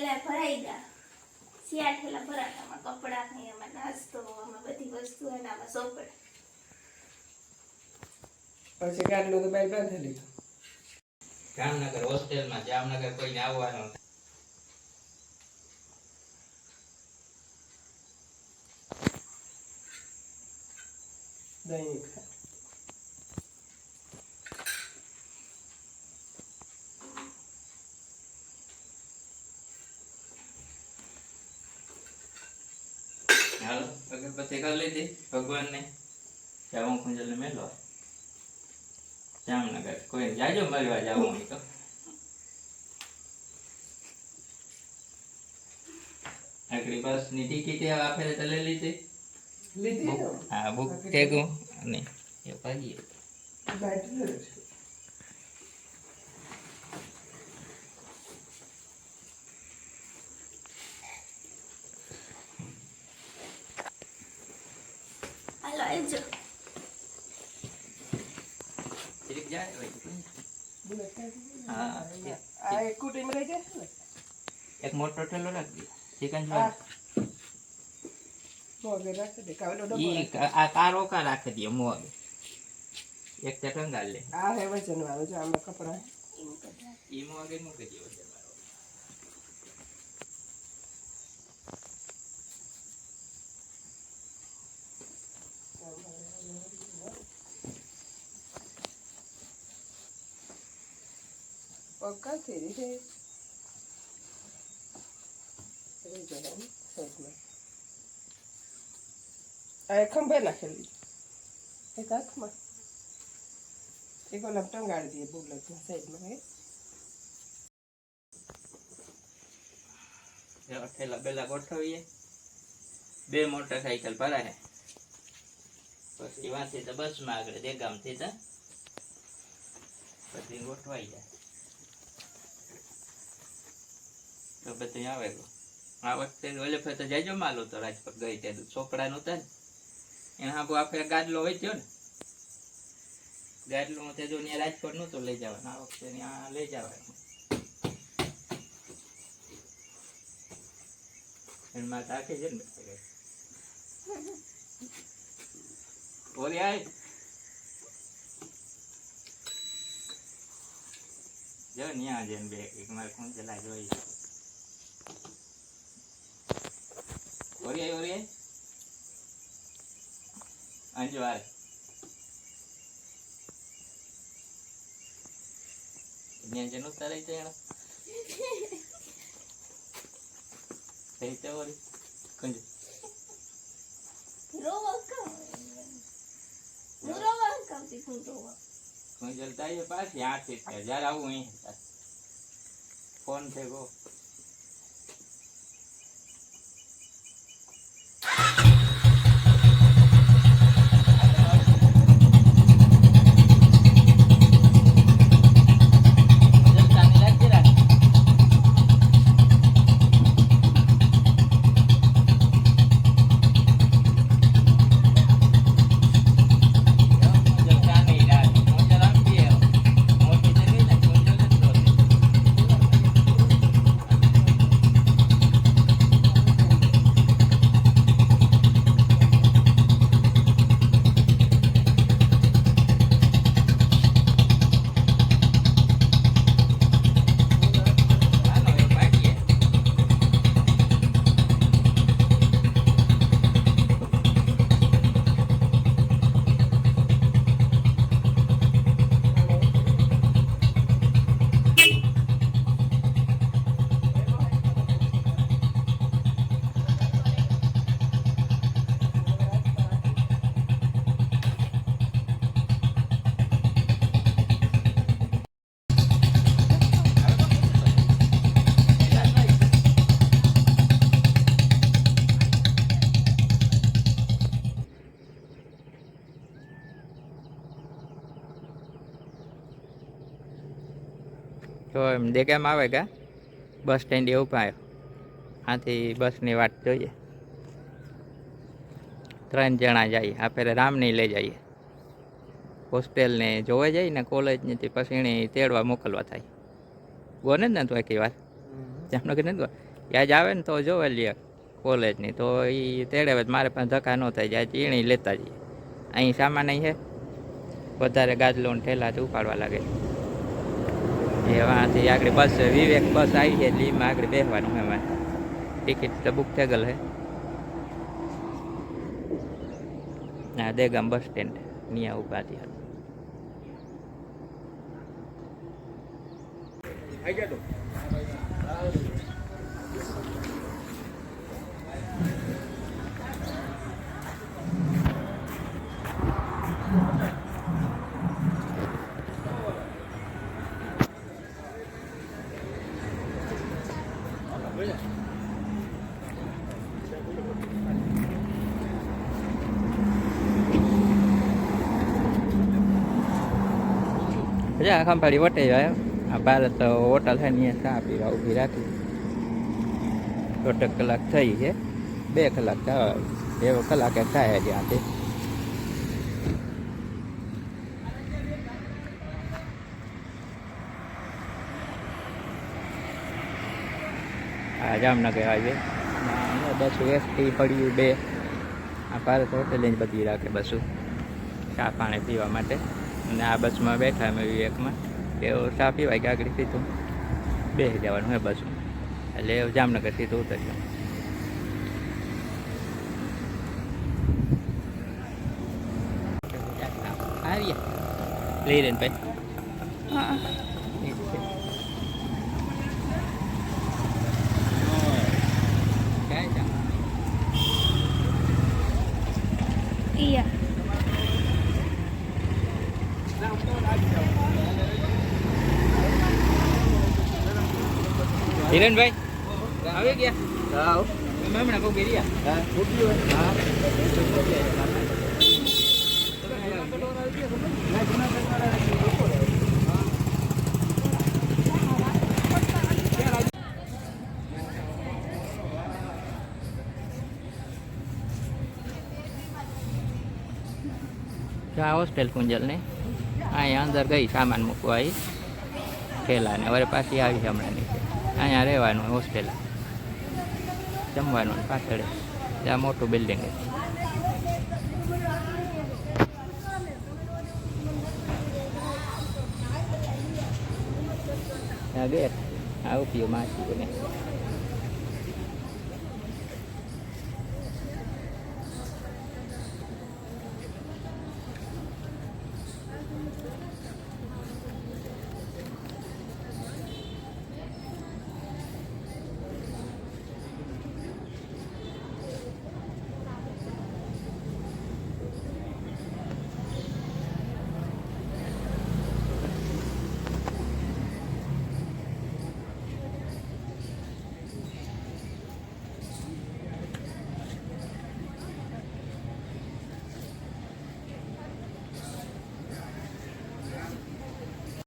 થેલા ભરાઈ ગયા. શિયાળ થેલા ભરાતામાં કપડાં ને એમાં નાસ્તો આમાં બધી વસ્તુ અને આમાં સોપડ. પછી ગાડલું તો બાઈ બાંધી લીધું. જામનગર હોસ્ટેલમાં જામનગર કોઈને આવવાનું દહીં હાલો અગરબત્તી કરી લીધી ભગવાનને. જાવું કુંજલને મેલો. જામનગર. કોઈ જાજો મળવા જાવું હોય તો. આગળ બસની ટિકિટ આપે તો લઈ લીધી. લીધી હા બુક ગયું અને એ ભાગીએ. જાય હા આ એક કુટીમાં રહી જશે એક મોટો ઠેલો રાખી ચિકન મોગે રાખી દે કાવલો ડબ્બો ઈ રાખી. કા- આ કારો કા રાખી દે મોગ એક ચટંગાલ લે આ હે વચન વાળો છે આમાં કપડા ઈ મોગે મૂકી દે પગ રહી છે આ ખંભે નાખેલી એક હાથમાં એક ઓલા ટંગાડી દઈએ બુલેટના સાઈડમાં હે જો ઠેલા બેલા ગોઠવીએ બે મોટરસાઇકલ ભરાય પછી વાંચી તો બસમાં આગળ દેગામથી તો પછી ગોઠવાઈ જાય તો બધું આવે આ વખતે ઓલે ફેર તો જાજો માલ હતો રાજકોટ ગઈ ત્યાં છોકરાનું હતા ને એના હાબુ આપણે હોય ગયો ને. ગાદલો તે જો ત્યાં રાજકોટ નહોતું લઈ જવાનું. આ વખતે ત્યાં લઈ જવાનું. એમાં તાકે ને ઓરી આય. જો ન્યા જેન બે મારે કોણ ચલાય જોઈ. ઓરી આય ઓરી આય અંજો આય ન્યા જેન ઉતારાય તો એનો થઈ તો ઓરી કંજો રોવા કામ હું રોવા કામથી હું રોવા કંજલ તાઈએ પાછી આઠ થયા જ્યારે આવું અહીં ફોન છે ગો તો એમ દેગામ આવે કા? બસ સ્ટેન્ડ એવું આવ્યો આથી બસની વાત જોઈએ. ત્રણ જણા જઈએ આપણે રામની લઈ જઈએ. હોસ્ટેલને જોવા જઈએ ને કોલેજની તે પછી એને તેડવા મોકલવા થાય. ગોને જ ને તું એકી વાર? જામનગર નથી યાજ આવે ને તો જોવે લે કોલેજની તો એ તેડે મારે પણ ધક્કા ન થાય જાય એણી લેતા જઈએ. અહીં સામાન અહીં છે. વધારે ગાજલો ને ઠેલા ઉપાડવા લાગે. એ આગળ બસ વિવેક બસ આવી છે એટલે આગળ બેસવાનું એમાં ટિકિટ તો બુક થઈ ગયેલ છે ના દેગામ બસ સ્ટેન્ડ ત્યાં ઊભા ત્યાં જા ખંભાળી વટે જાય આ ભારત હોટલ છે ને ચા પીવા ઊભી રાખી. દોઢ કલાક થઈ છે. બે કલાક એવો કલાકે થાય આથી આ જામનગર હાઈવે. બસો એસટી પડ્યું બે. આ ભારત હોટલ બધી રાખે બસો. ચા પાણી પીવા માટે. અને આ બસમાં બેઠા અમે વિવેકમાં. એવો ચા પીવાય કે આગળ સીધું. બે જવાનું હોય બસમાં. એટલે જામનગરથી જામનગર સીધું ઉતરશું લઈ રે ભાઈ. હા. ઈયા હિરેનભાઈ આવી ગયા? હમણાં બહુ ગયા. આ હોસ્ટેલ કુંજલને. અહીંયા અંદર ગઈ સામાન મૂકવા આવી થેલાને વરે પાછી આવી હમણાં નીચે. અહીંયા રહેવાનું હોસ્ટેલ જમવાનું પાછળ. ત્યાં મોટું બિલ્ડિંગ છે. ગેટ. આ ઉપયોગ માસી બને.